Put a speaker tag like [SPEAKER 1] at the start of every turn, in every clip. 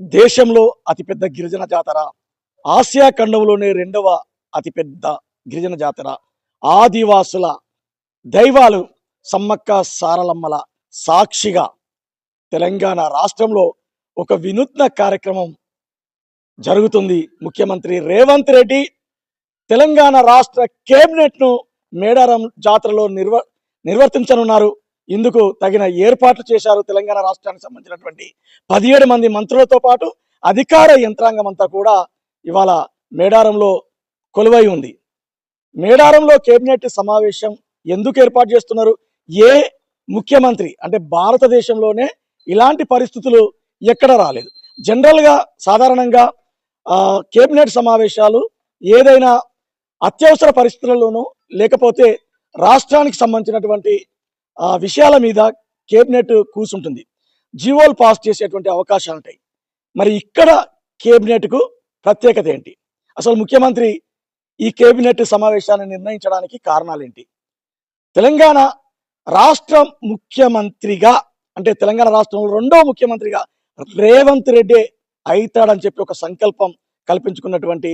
[SPEAKER 1] దేశంలో అతిపెద్ద గిరిజన జాతర ఆసియా ఖండంలోనే రెండవ అతిపెద్ద గిరిజన జాతర. ఆదివాసుల దైవాలు సమ్మక్క సారలమ్మల సాక్షిగా తెలంగాణ రాష్ట్రంలో ఒక వినూత్న కార్యక్రమం జరుగుతుంది. ముఖ్యమంత్రి రేవంత్ రెడ్డి తెలంగాణ రాష్ట్ర కేబినెట్ను మేడారం జాతరలో నిర్వ నిర్వర్తించనున్నారు. ఇందుకు తగిన ఏర్పాట్లు చేశారు తెలంగాణ రాష్ట్రానికి సంబంధించినటువంటి పదిహేడు మంది మంత్రులతో పాటు అధికార యంత్రాంగం అంతా కూడా ఇవాళ మేడారంలో కొలువై ఉంది. మేడారంలో కేబినెట్ సమావేశం ఎందుకు ఏర్పాటు చేస్తున్నారు? ఏ ముఖ్యమంత్రి అంటే భారతదేశంలోనే ఇలాంటి పరిస్థితులు ఎక్కడ రాలేదు. జనరల్గా సాధారణంగా కేబినెట్ సమావేశాలు ఏదైనా అత్యవసర పరిస్థితులలోనూ లేకపోతే రాష్ట్రానికి సంబంధించినటువంటి ఆ, విషయాల మీద కేబినెట్ కూర్చుంటుంది జీవోలు పాస్ చేసేటువంటి అవకాశాలు ఉంటాయి మరి ఇక్కడ కేబినెట్కు ప్రత్యేకత ఏంటి? అసలు ముఖ్యమంత్రి ఈ కేబినెట్ సమావేశాన్ని నిర్ణయించడానికి కారణాలు ఏంటి తెలంగాణ రాష్ట్ర ముఖ్యమంత్రిగా అంటే తెలంగాణ రాష్ట్రంలో రెండో ముఖ్యమంత్రిగా రేవంత్ రెడ్డి అవుతాడని చెప్పి ఒక సంకల్పం కల్పించుకున్నటువంటి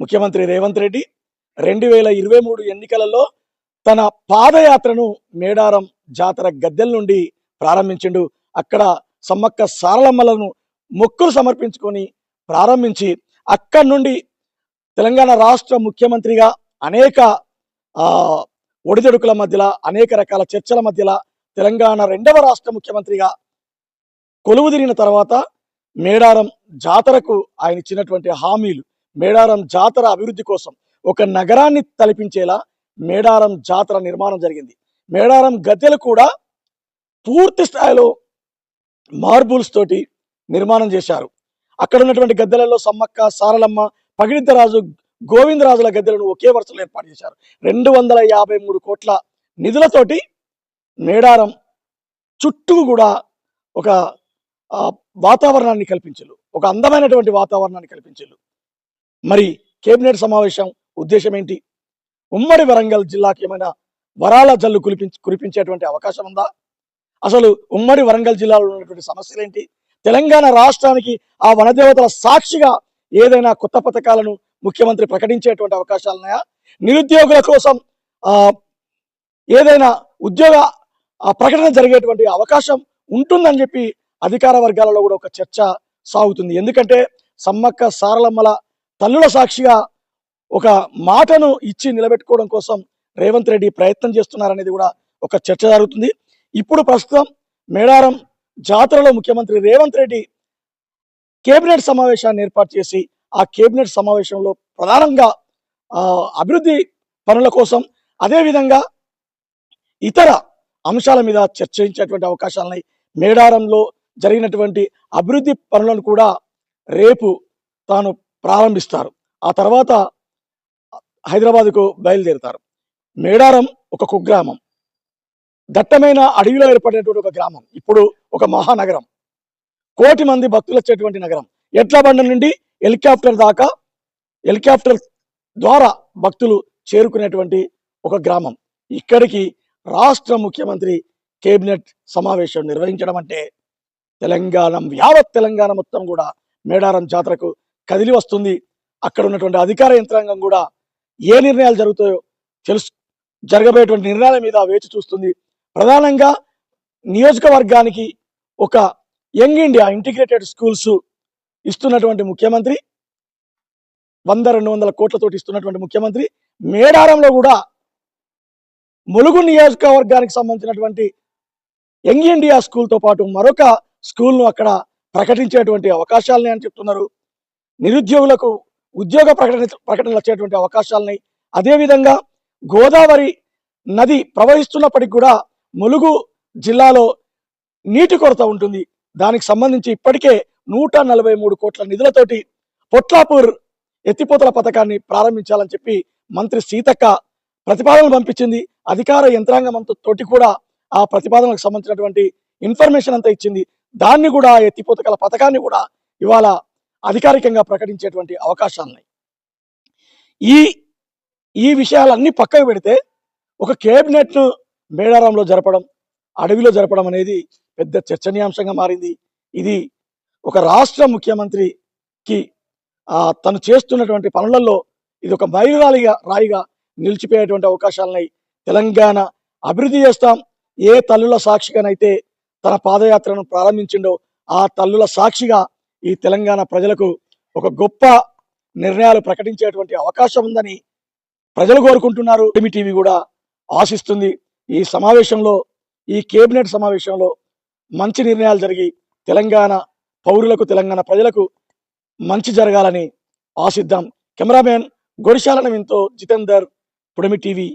[SPEAKER 1] ముఖ్యమంత్రి రేవంత్ రెడ్డి రెండు వేల ఇరవై మూడు ఎన్నికలలో తన పాదయాత్రను మేడారం జాతర గద్దెల నుండి ప్రారంభించిండు. అక్కడ సమ్మక్క సారలమ్మలను మొక్కులు సమర్పించుకొని ప్రారంభించి అక్కడి నుండి తెలంగాణ రాష్ట్ర ముఖ్యమంత్రిగా అనేక ఒడిదొడుకుల మధ్యలో అనేక రకాల చర్చల మధ్యలో తెలంగాణ రెండవ రాష్ట్ర ముఖ్యమంత్రిగా కొలువు తిరిగిన తర్వాత మేడారం జాతరకు ఆయన ఇచ్చినటువంటి హామీలు మేడారం జాతర అభివృద్ధి కోసం ఒక నగరాన్ని తలపించేలా మేడారం జాతర నిర్మాణం జరిగింది. మేడారం గద్దెలు కూడా పూర్తి స్థాయిలో మార్బుల్స్ తోటి నిర్మాణం చేశారు. అక్కడ ఉన్నటువంటి గద్దెలలో సమ్మక్క సారలమ్మ పగిడితరాజు గోవిందరాజుల గద్దెలను ఒకే వరుసలో ఏర్పాటు చేశారు. రెండు వందల యాభై మూడు కోట్ల నిధులతోటి మేడారం చుట్టూ కూడా ఒక వాతావరణాన్ని కల్పించలు ఒక అందమైనటువంటి వాతావరణాన్ని కల్పించలు మరి కేబినెట్ సమావేశం ఉద్దేశం ఏంటి? ఉమ్మడి వరంగల్ జిల్లాకి ఏమైనా వరాల జల్లు కురిపించి కురిపించేటువంటి అవకాశం ఉందా? అసలు ఉమ్మడి వరంగల్ జిల్లాలో ఉన్నటువంటి సమస్యలు ఏంటి? తెలంగాణ రాష్ట్రానికి ఆ వనదేవతల సాక్షిగా ఏదైనా కొత్త పథకాలను ముఖ్యమంత్రి ప్రకటించేటువంటి అవకాశాలు ఉన్నాయా? నిరుద్యోగుల కోసం ఏదైనా ఉద్యోగ ప్రకటన జరిగేటువంటి అవకాశం ఉంటుందని చెప్పి అధికార వర్గాలలో కూడా ఒక చర్చ సాగుతుంది. ఎందుకంటే సమ్మక్క సారలమ్మల తల్లుల సాక్షిగా ఒక మాటను ఇచ్చి నిలబెట్టుకోవడం కోసం రేవంత్ రెడ్డి ప్రయత్నం చేస్తున్నారనేది కూడా ఒక చర్చ జరుగుతుంది. ఇప్పుడు ప్రస్తుతం మేడారం జాతరలో ముఖ్యమంత్రి రేవంత్ రెడ్డి కేబినెట్ సమావేశాన్ని ఏర్పాటు చేసి ఆ కేబినెట్ సమావేశంలో ప్రధానంగా అభివృద్ధి పనుల కోసం అదేవిధంగా ఇతర అంశాల మీద చర్చించేటువంటి అవకాశాలున్నాయి మేడారంలో జరిగినటువంటి అభివృద్ధి పనులను కూడా రేపు తాను ప్రారంభిస్తారు. ఆ తర్వాత హైదరాబాద్కు బయలుదేరుతారు. మేడారం ఒక కుగ్రామం. దట్టమైన అడవిలో ఏర్పడినటువంటి ఒక గ్రామం. ఇప్పుడు ఒక మహానగరం. కోటి మంది భక్తులు వచ్చేటువంటి నగరం. ఎడ్ల బండ నుండి హెలికాప్టర్ దాకా హెలికాప్టర్ ద్వారా భక్తులు చేరుకునేటువంటి ఒక గ్రామం. ఇక్కడికి రాష్ట్ర ముఖ్యమంత్రి కేబినెట్ సమావేశం నిర్వహించడం అంటే తెలంగాణ యావత్ తెలంగాణ మొత్తం కూడా మేడారం జాతరకు కదిలి వస్తుంది. అక్కడ ఉన్నటువంటి అధికార యంత్రాంగం కూడా ఏ నిర్ణయాలు జరుగుతాయో తెలుసు జరగబోయేటువంటి నిర్ణయాల మీద వేచి చూస్తుంది. ప్రధానంగా నియోజకవర్గానికి ఒక యంగ్ ఇండియా ఇంటిగ్రేటెడ్ స్కూల్స్ ఇస్తున్నటువంటి ముఖ్యమంత్రి వంద రెండు వందల కోట్లతోటి ఇస్తున్నటువంటి ముఖ్యమంత్రి. మేడారంలో కూడా ములుగు నియోజకవర్గానికి సంబంధించినటువంటి యంగ్ ఇండియా స్కూల్తో పాటు మరొక స్కూల్ను అక్కడ ప్రకటించేటువంటి అవకాశాలని అని చెప్తున్నారు. నిరుద్యోగులకు ఉద్యోగ ప్రకటన ప్రకటనలు వచ్చేటువంటి అవకాశాలని అదేవిధంగా గోదావరి నది ప్రవహిస్తున్నప్పటికి కూడా ములుగు జిల్లాలో నీటి కొరత ఉంటుంది. దానికి సంబంధించి ఇప్పటికే నూట నలభై మూడు కోట్ల నిధులతోటి పొట్లాపూర్ ఎత్తిపోతల పథకాన్ని ప్రారంభించాలని చెప్పి మంత్రి సీతక్క ప్రతిపాదనలు పంపించింది. అధికార యంత్రాంగం అంతా తోటి కూడా ఆ ప్రతిపాదనలకు సంబంధించినటువంటి ఇన్ఫర్మేషన్ అంతా ఇచ్చింది. దాన్ని కూడా ఎత్తిపోతకల పథకాన్ని కూడా ఇవాళ అధికారికంగా ప్రకటించేటువంటి అవకాశాలు ఉన్నాయి ఈ ఈ విషయాలన్నీ పక్కకు పెడితే ఒక కేబినెట్ను మేడారంలో జరపడం అడవిలో జరపడం అనేది పెద్ద చర్చనీయాంశంగా మారింది. ఇది ఒక రాష్ట్ర ముఖ్యమంత్రికి తను చేస్తున్నటువంటి పనులలో ఇది ఒక మైలురాలిగా రాయిగా నిలిచిపోయేటువంటి అవకాశాలున్నాయి. తెలంగాణ అభివృద్ధి చేస్తాం. ఏ తల్లుల సాక్షిగానైతే తన పాదయాత్రను ప్రారంభించిండో ఆ తల్లుల సాక్షిగా ఈ తెలంగాణ ప్రజలకు ఒక గొప్ప నిర్ణయాలు ప్రకటించేటువంటి అవకాశం ఉందని ప్రజలు కోరుకుంటున్నారు. టీవీ కూడా ఆశిస్తుంది. ఈ సమావేశంలో ఈ కేబినెట్ సమావేశంలో మంచి నిర్ణయాలు జరిగి తెలంగాణ పౌరులకు తెలంగాణ ప్రజలకు మంచి జరగాలని ఆశిద్దాం. కెమెరామెన్ గొడిశాల నవీన్తో జితేందర్ పుడమి టీవీ.